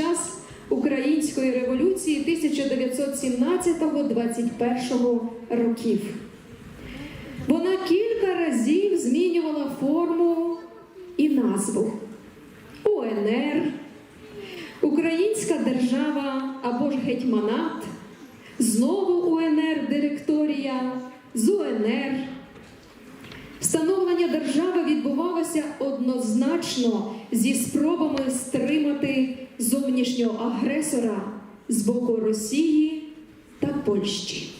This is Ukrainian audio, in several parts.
час Української революції 1917-21 років. Вона кілька разів змінювала форму і назву УНР, Українська держава або ж гетьманат, знову УНР директорія, з УНР. Встановлення держави відбувалося однозначно зі спробами стримати зовнішнього агресора з боку Росії та Польщі.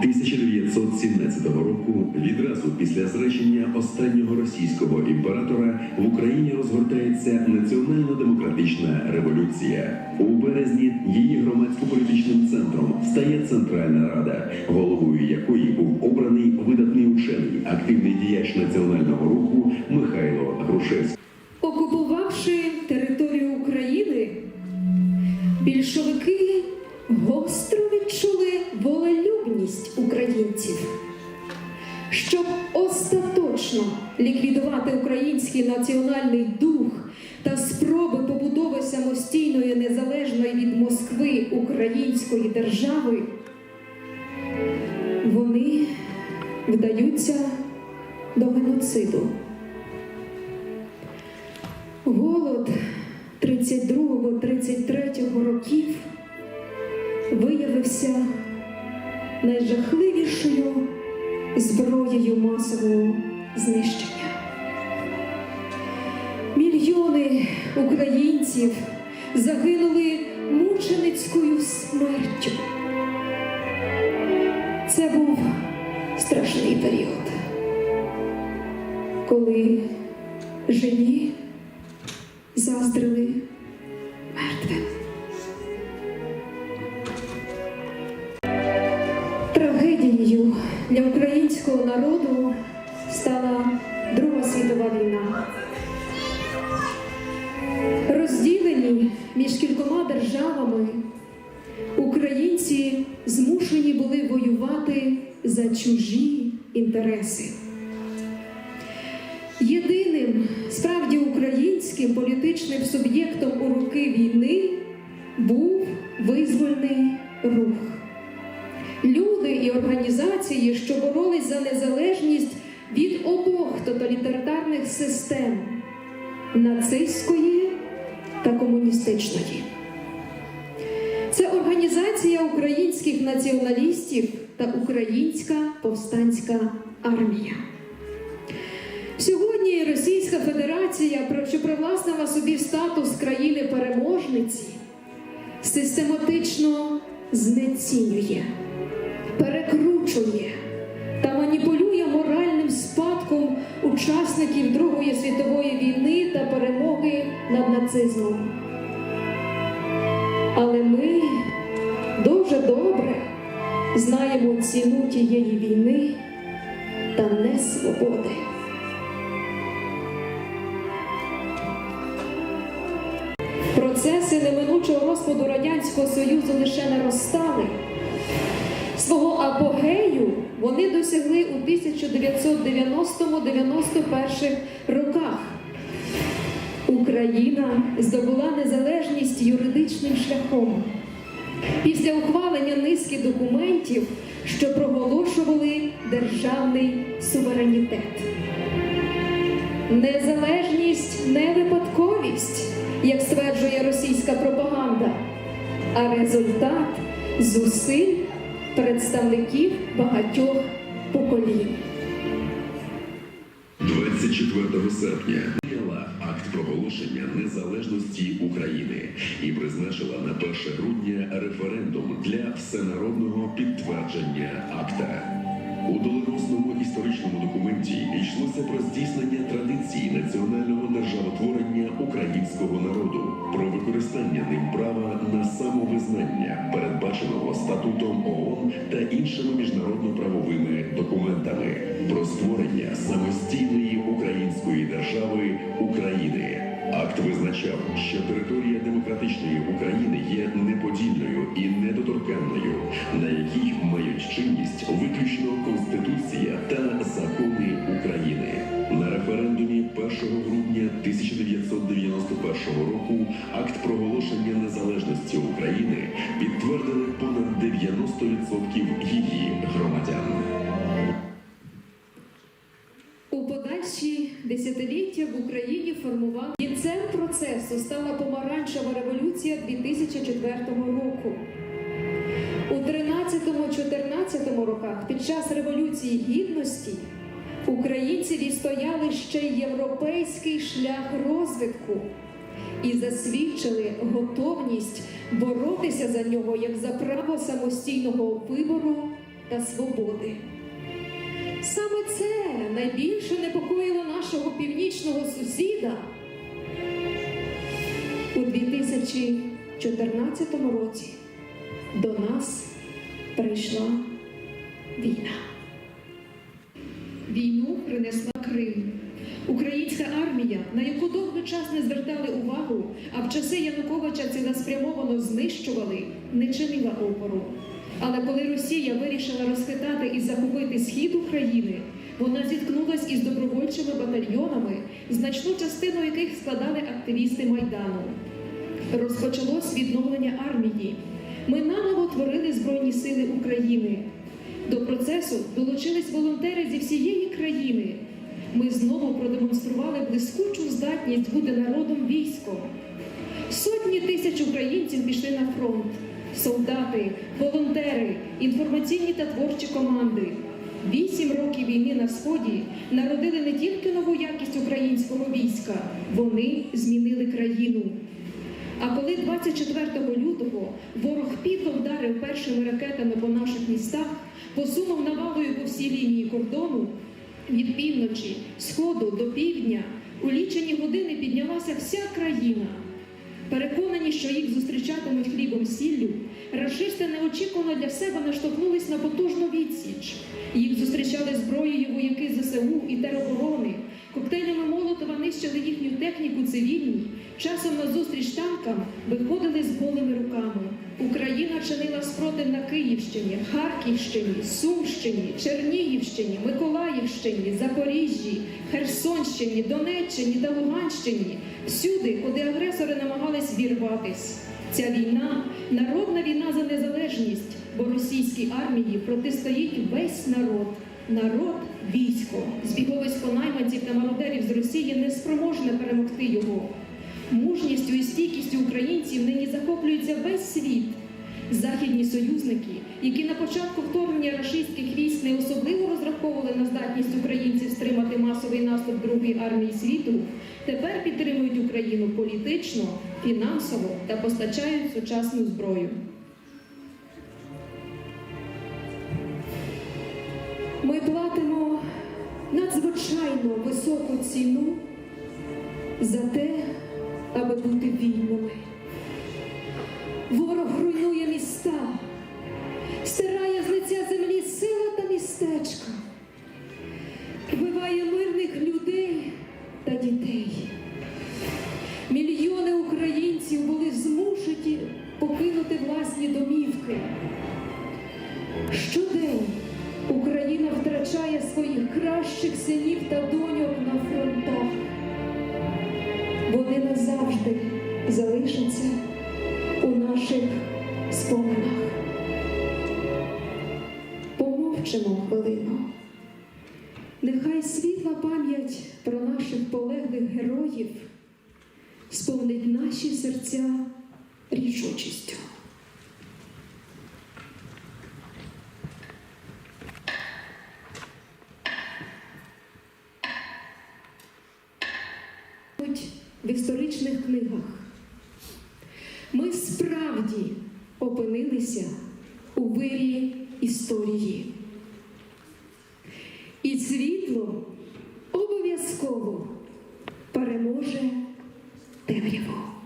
1917 року, відразу після зречення останнього російського імператора, в Україні розгортається національно-демократична революція. У березні її громадсько-політичним центром стає Центральна Рада, головою якої був обраний видатний учений, активний діяч національного руху Михайло Грушевський. Національний дух та спроби побудови самостійної незалежної від Москви української держави, вони вдаються до геноциду. Голод 32-33 років виявився найжахливішою зброєю масового знищення. Мільйони українців загинули мученицькою смертю. Це був страшний період, коли живі заздрили мертвим. Трагедією для українського народу стала Друга світова війна. Розділені між кількома державами, українці змушені були воювати за чужі інтереси. Єдиним справді українським політичним суб'єктом у роки війни був визвольний рух. Люди і організації, що боролись за незалежність від обох тоталітарних систем нацистської та комуністичної. Це організація українських націоналістів та Українська повстанська армія. Сьогодні Російська Федерація, що привласнила собі статус країни-переможниці, систематично знецінює, перекручує учасників Другої світової війни та перемоги над нацизмом. Але ми дуже добре знаємо ціну тієї війни та несвободи. Процеси неминучого розпаду Радянського Союзу лише наростали. Свого апогею вони досягли у 1990-91 роках. Україна здобула незалежність юридичним шляхом. Після ухвалення низки документів, що проголошували державний суверенітет. Незалежність не випадковість, як стверджує російська пропаганда, а результат зусиль представників багатьох поколінь. 24 серпня прийняла акт проголошення незалежності України і призначила на 1 грудня референдум для всенародного підтвердження акта. У доленосному історичному документі йшлося про здійснення традиції національного державотворення українського народу, про використання ним права на самовизнання, передбаченого статутом ООН та іншими міжнародно-правовими документами, про створення самостійної української держави України. Акт визначав, що територія демократичної України є неподільною і недоторканною, на якій мають чинність виключно Конституція та закони України. На референдумі 1 грудня 1991 року акт проголошення незалежності України підтвердили понад 90% її громадян. Десятиліття в Україні формував кінцем процесу стала помаранчева революція 2004 року. У 13-14 роках під час революції гідності українці відстояли ще європейський шлях розвитку і засвідчили готовність боротися за нього як за право самостійного вибору та свободи. Саме це найбільше непокоїло нашого північного сусіда. У 2014 році до нас прийшла війна. Війну принесла Крим. Українська армія, на яку довгий час не звертали увагу, а в часи Януковича цілеспрямовано знищували, не чинила опору. Але коли Росія вирішила розхитати і захопити схід України, вона зіткнулась із добровольчими батальйонами, значну частину яких складали активісти Майдану. Розпочалось відновлення армії. Ми наново творили Збройні Сили України. До процесу долучились волонтери зі всієї країни. Ми знову продемонстрували блискучу здатність бути народом військом. Сотні тисяч українців пішли на фронт. Солдати, волонтери, інформаційні та творчі команди. Вісім років війни на сході народили не тільки нову якість українського війська, вони змінили країну. А коли 24 лютого ворог підло вдарив першими ракетами по наших містах, посунув навалою по всій лінії кордону, від півночі, сходу до півдня, у лічені години піднялася вся країна. Переконані, що їх зустрічатимуть хлібом сіллю, рашисти неочікувано для себе наштовхнулись на потужну відсіч. Їх зустрічали зброєю вояки ЗСУ і тероборони, коктейлями Молотова нищили їхню техніку цивільні, часом на зустріч танкам виходили з голими руками. Україна чинила спротив на Київщині, Харківщині, Сумщині, Чернігівщині, Миколаївщині, Запоріжжі, Херсонщині, Донеччині та Луганщині. Всюди, куди агресори намагались вірватись. Ця війна народна війна за незалежність, бо російській армії протистоїть весь народ. Народ військо, збіговисько найманців та мародерів з Росії не спроможне перемогти його. Мужністю і стійкістю українців нині захоплюється весь світ. Західні союзники, які на початку вторгнення рашистських військ не особливо розраховували на здатність українців стримати масовий наступ Другої армії світу, тепер підтримують Україну політично, фінансово та постачають сучасну зброю. Ми платимо надзвичайно високу ціну за те, аби бути вільними. Ворог руйнує міста, стирає з лиця землі села та містечка, вбиває мирних людей та дітей. Мільйони українців були змушені покинути власні домівки. Щодень Втрачає своїх кращих синів та доньок на фронтах. Вони назавжди залишаться у наших споминах. Помовчимо хвилину. Нехай світла пам'ять про наших полеглих героїв сповнить наші серця рішучістю. в історичних книгах. Ми справді опинилися у вирі історії. І світло обов'язково переможе темряву.